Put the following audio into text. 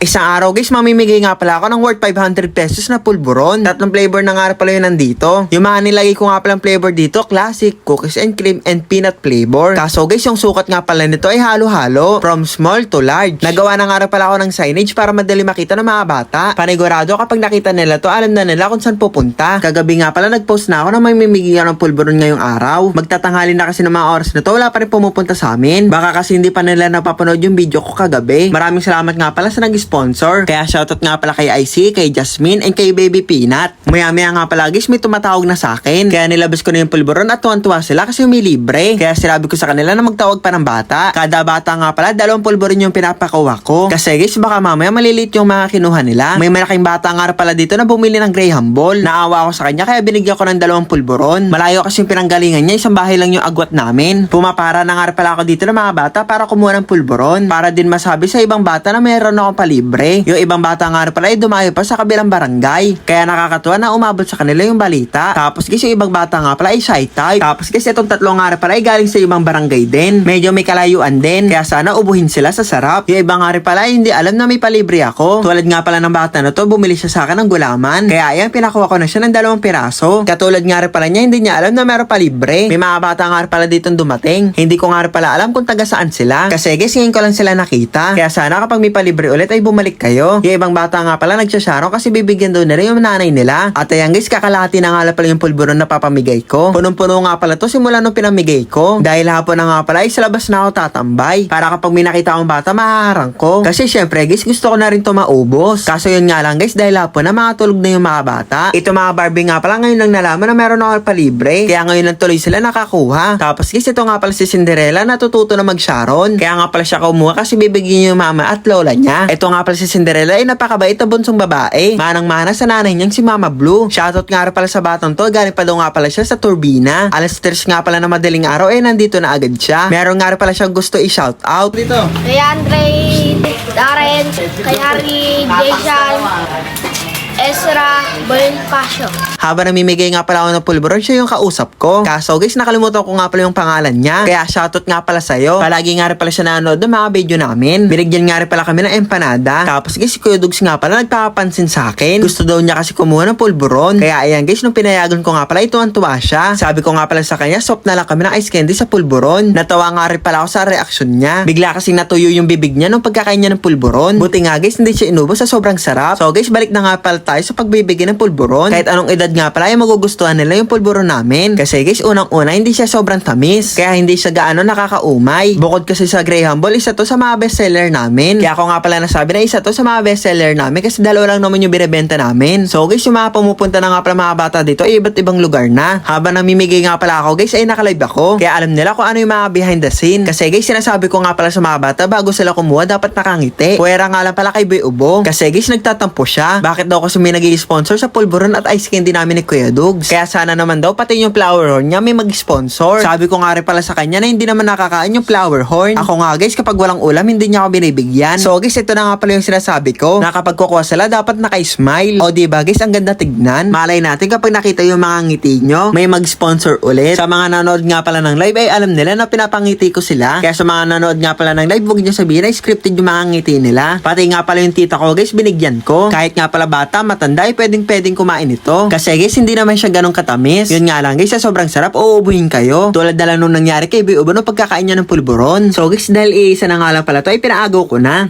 Isang araw guys, mamimigay nga pala ako ng worth 500 pesos na pulburon. Tatlong flavor na nga pala yun nandito. Yung mga nilagay ko nga palang flavor dito, classic, cookies and cream, and peanut flavor. Kaso guys, yung sukat nga pala nito ay halo-halo. From small to large. Nagawa na nga pala ako ng signage para madali makita ng mga bata. Panigurado kapag nakita nila to, alam na nila kung saan pupunta. Kagabi nga pala nag-post na ako na may mimigay ako ng pulburon ngayong araw. Magtatanghali na kasi ng mga oras na to, wala pa rin pumupunta sa amin. Baka kasi hindi pa nila napapanood yung video ko kagabi. Maraming salamat nga pala sa nag-sponsor. Kaya shoutout nga pala kay IC, kay Jasmine, and kay Baby Peanut. Maya-maya nga pala guys, may tumatawag na sa akin. Kaya nilabas ko na yung pulburon at tuwan-tuwa sila kasi may libre. Kaya sinabi ko sa kanila na magtawag pa ng bata. Kada bata nga pala, dalawang pulburon yung pinapakuha ko. Kasi guys, baka mamaya maliliit yung mga kinuha nila. May malaking bata nga pala dito na bumili ng Graham Ball. Naawa ako sa kanya kaya binigyan ko ng dalawang pulburon. Malayo kasi yung pinanggalingan niya, isang bahay lang yung agwat namin. Pumapara na nga pala ako dito ng mga bata para kumuha ng pulburon. Para din masabi sa ibang bata na mayroon akong palibre. Yung ibang bata nga pala ay dumayo pa sa kabilang barangay. Kaya nakakatuwa na umabot sa kanila yung balita. Tapos guys, yung ibang bata nga pala ay shy type. Tapos guys, itong tatlo nga pala ay galing sa ibang barangay din. Medyo may kalayuan din. Kaya sana ubuhin sila sa sarap. Yung ibang nga pala ay hindi alam na may palibre ako. Tulad nga pala ng bata na to, bumili siya sa akin ng gulaman. Kaya ayan, pinakuha ko na siya ng dalawang piraso. Katulad nga pala niya, hindi niya alam na meron palibre. May mga bata nga pala ditong dumating. Hindi ko nga pala alam kung taga saan sila. Kasi guys, ngayon ko lang sila nakita. Kaya sana kapag may palibre ulit ay bumalik kayo. Yung ibang bata nga pala nagsasyaro kasi bibigyan daw nila yung nanay nila. At ayan guys, kakalahati na nga pala yung pulburon na papamigay ko. Punong-puno nga pala to simula nung pinamigay ko. Dahil hapon na nga pala ay sa labas na ako tatambay. Para kapag may nakita akong bata, mahaharang ko. Kasi syempre guys, gusto ko na rin to maubos. Kaso yun nga lang guys, dahil hapon na makatulog na yung mga bata. Ito mga Barbie nga pala ngayon lang nalaman na meron ako palibre. Kaya ngayon lang tuloy sila nakakuha. Tapos guys, ito nga pala si Cinderella natututo na mag-sharon. Kaya nga pala siya kumuha kasi bibigyan yung mama at lola niya. Ito nga pala si Cinderella ay napakabait na bunsong babae. Manang-mana sa nanay niyang si Mama Blue. Shoutout nga rin pala sa batang to. Galing pa daw nga pala siya sa turbina. Alas 3 nga pala na madaling araw eh nandito na agad siya. Meron nga rin pala siyang gusto i-shout out. Dito. Kay Andre, Darren, kay Harry, Jason, Ezra, Bonifacio. Habang namimigay nga pala ako ng pulburon, siya yung kausap ko. Kaso guys, nakalimutan ko nga pala yung pangalan niya. Kaya shoutout nga pala sa'yo. Palagi nga rin pala siya nanonood ng mga video namin. Binigyan nga rin pala kami ng empanada. Tapos guys, si Kuya Dugs nga pala nagpapansin sa akin. Gusto daw niya kasi kumuha ng pulburon. Kaya ayan guys, nung pinayagan ko nga pala, ito ang tuwa siya. Sabi ko nga pala sa kanya, swap na lang kami ng ice candy sa pulburon. Natawa nga rin pala ako sa reaksyon niya. Bigla kasing natuyo yung bibig niya nung pagkakain niya ng pulburon. Buti nga guys, hindi siya inubos sa sobrang sarap. So guys, balik na nga pala tayo sa pagbibigay ng pulburon. Kahit anong edad nga pala ay magugustuhan nila yung pulburon namin. Kasi guys, unang-una hindi siya sobrang tamis. Kaya hindi siya gaano nakakaumay. Bukod kasi sa Graham Ball, isa to sa mga bestseller namin. Kaya ako nga pala nasabi na isa to sa mga bestseller namin kasi dalawa lang naman yung binibenta namin. So guys, yung mga pumupunta na nga pala mga bata dito ay iba't ibang lugar na. Habang namimigay nga pala ako guys ay nakalive ako. Kaya alam nila kung ano yung mga behind the scene. Kasi guys, sinasabi ko nga pala sa mga bata bago sila kumuha dapat nakangiti. Puwera nga lang pala kay Boy Ubo. Kasi guys, nagtatampo siya. Bakit daw kasi may nag sponsor sa pulburon at ice candy namin ni Kuya Dugs. Kaya sana naman daw pati yung flower horn niya may mag-sponsor. Sabi ko nga rin pala sa kanya na hindi naman nakakain yung flower horn. Ako nga guys, kapag walang ulam, hindi niya ako binibigyan. So guys, ito na nga pala yung sinasabi ko. Na kapag kukuha sila, dapat naka-smile. O diba guys, ang ganda tignan. Malay natin kapag nakita yung mga ngiti nyo, may mag-sponsor ulit. Sa mga nanood nga pala ng live, ay alam nila na pinapangiti ko sila. Kaya sa mga nanood nga pala ng live, huwag nyo sabihin na scripted yung mga ngiti nila. Pati nga pala yung tita ko guys, binigyan ko. Kahit nga pala bata, matanda, ay pwedeng pwedeng kumain ito. Kasi guys, hindi naman siya ganong katamis. Yun nga lang guys, sa sobrang sarap, uubuhin kayo. Tulad na lang nung nangyari kay Boy Ubo nung pagkakain niya ng pulburon. So guys, dahil iisa na nga lang pala to, ay pinaagaw ko na.